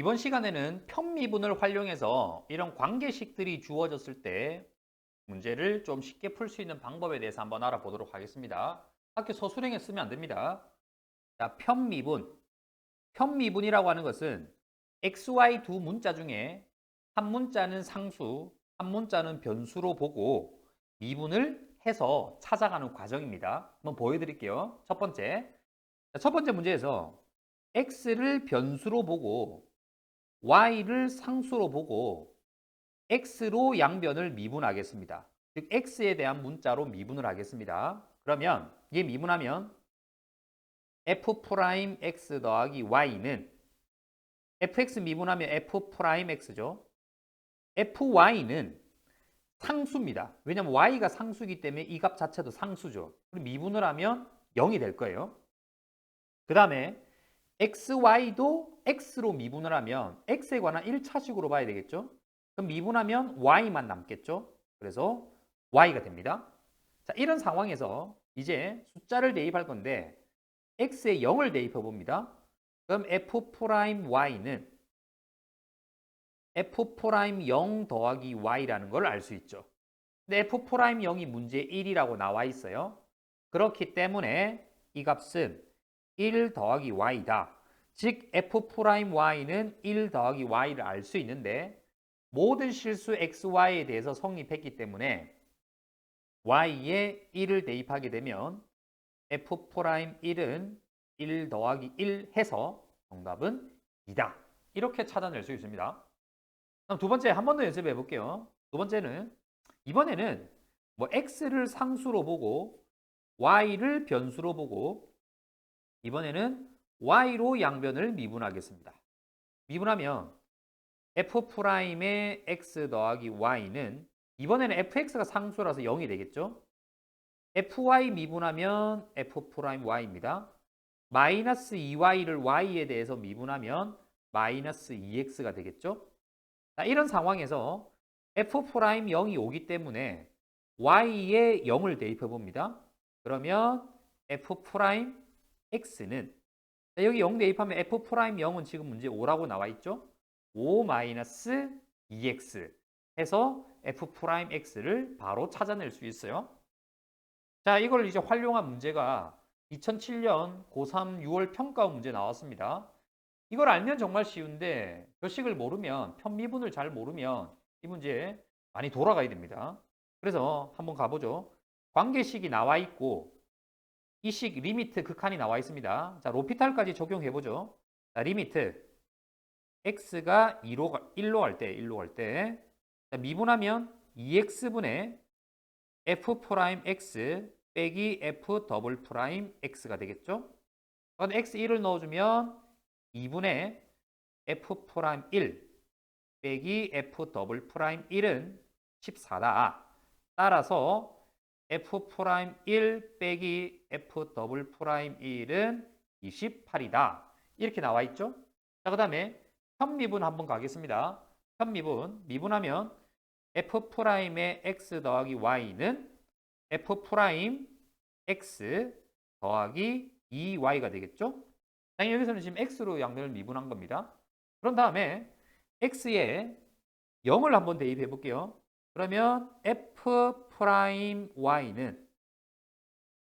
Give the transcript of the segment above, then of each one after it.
이번 시간에는 편미분을 활용해서 이런 관계식들이 주어졌을 때 문제를 좀 쉽게 풀 수 있는 방법에 대해서 한번 알아보도록 하겠습니다. 학교 서술형에 쓰면 안 됩니다. 자, 편미분. 편미분이라고 하는 것은 XY 두 문자 중에 한 문자는 상수, 한 문자는 변수로 보고 미분을 해서 찾아가는 과정입니다. 한번 보여드릴게요. 첫 번째. 자, 첫 번째 문제에서 x를 변수로 보고 y를 상수로 보고 x로 양변을 미분하겠습니다. 즉 x에 대한 문자로 미분을 하겠습니다. 그러면 얘 미분하면 f 프라임 x 더하기 y는 fx 미분하면 f 프라임 x죠. fy는 상수입니다. 왜냐하면 y가 상수이기 때문에 이 값 자체도 상수죠. 그럼 미분을 하면 0이 될 거예요. 그 다음에 xy도 x로 미분을 하면 x에 관한 1차식으로 봐야 되겠죠. 그럼 미분하면 y만 남겠죠. 그래서 y가 됩니다. 자, 이런 상황에서 이제 숫자를 대입할 건데 x에 0을 대입해 봅니다. 그럼 f'y는 f'0 더하기 y라는 걸 알 수 있죠. 근데 f'0이 문제 1이라고 나와 있어요. 그렇기 때문에 이 값은 1 더하기 y다. 즉 f'y는 1 더하기 y를 알 수 있는데 모든 실수 xy에 대해서 성립했기 때문에 y에 1을 대입하게 되면 f'1은 1 더하기 1 해서 정답은 2다. 이렇게 찾아낼 수 있습니다. 그럼 두 번째 한 번 더 연습해 볼게요. 두 번째는 이번에는 뭐 x를 상수로 보고 y를 변수로 보고 이번에는 y로 양변을 미분하겠습니다. 미분하면 f'의 x 더하기 y는 이번에는 fx가 상수라서 0이 되겠죠? fy 미분하면 f'y입니다. 마이너스 2y를 y에 대해서 미분하면 마이너스 2x가 되겠죠? 자, 이런 상황에서 f'0이 오기 때문에 y에 0을 대입해 봅니다. 그러면 f'x는 자, 여기 0 대입하면 f'0은 지금 문제 5라고 나와 있죠? 5-2x 해서 f'x를 바로 찾아낼 수 있어요. 자, 이걸 이제 활용한 문제가 2007년 고3 6월 평가원 문제 나왔습니다. 이걸 알면 정말 쉬운데 별식을 모르면 편미분을 잘 모르면 이 문제 많이 돌아가야 됩니다. 그래서 한번 가보죠. 관계식이 나와 있고 이식 리미트 극한이 나와 있습니다. 자, 로피탈까지 적용해 보죠. 자, 리미트 x가 2로 1로 갈 때, 1로 갈 때. 자, 미분하면 2x분의 f 프라임 x 빼기 f 더블 프라임 x가 되겠죠? 그럼 x1을 넣어 주면 2분의 f 프라임 1 빼기 f 더블 프라임 1은 14다. 따라서 f 프라임 1 빼기 f 더블 프라임 1은 28이다. 이렇게 나와 있죠? 자, 그 다음에 현미분 한번 가겠습니다. 현미분, 미분하면 f 프라임의 x 더하기 y는 f 프라임 x 더하기 2y가 되겠죠? 당연히 여기서는 지금 x로 양면을 미분한 겁니다. 그런 다음에 x에 0을 한번 대입해 볼게요. 그러면 f 프라임 y는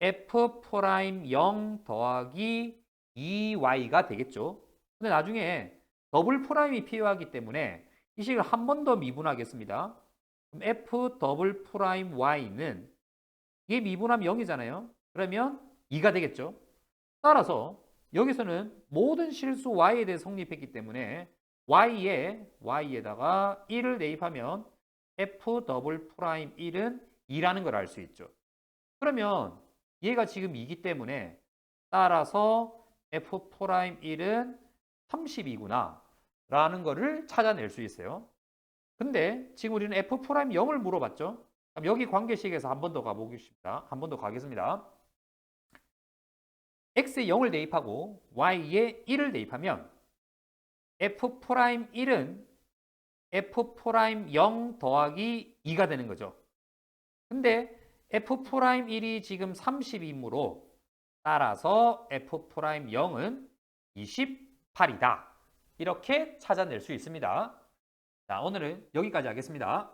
f 프라임 0 더하기 2y가 되겠죠. 근데 나중에 더블 프라임이 필요하기 때문에 이 식을 한 번 더 미분하겠습니다. 그럼 f 더블 프라임 y는 이게 미분하면 0이잖아요. 그러면 2가 되겠죠. 따라서 여기서는 모든 실수 y에 대해 성립했기 때문에 y에 y에다가 1을 대입하면 f 더블 프라임 1은 2라는 걸 알 수 있죠. 그러면 얘가 지금 2기 때문에 따라서 f 프라임 1은 30이구나 라는 거를 찾아낼 수 있어요. 근데 지금 우리는 f 프라임 0을 물어봤죠. 여기 관계식에서 한 번 더 가보겠습니다. 한 번 더 가겠습니다. x에 0을 대입하고 y에 1을 대입하면 f 프라임 1은 f 프라임 0 더하기 2가 되는 거죠. 근데 f 프라임 1이 지금 30이므로 따라서 f 프라임 0은 28이다. 이렇게 찾아낼 수 있습니다. 자, 오늘은 여기까지 하겠습니다.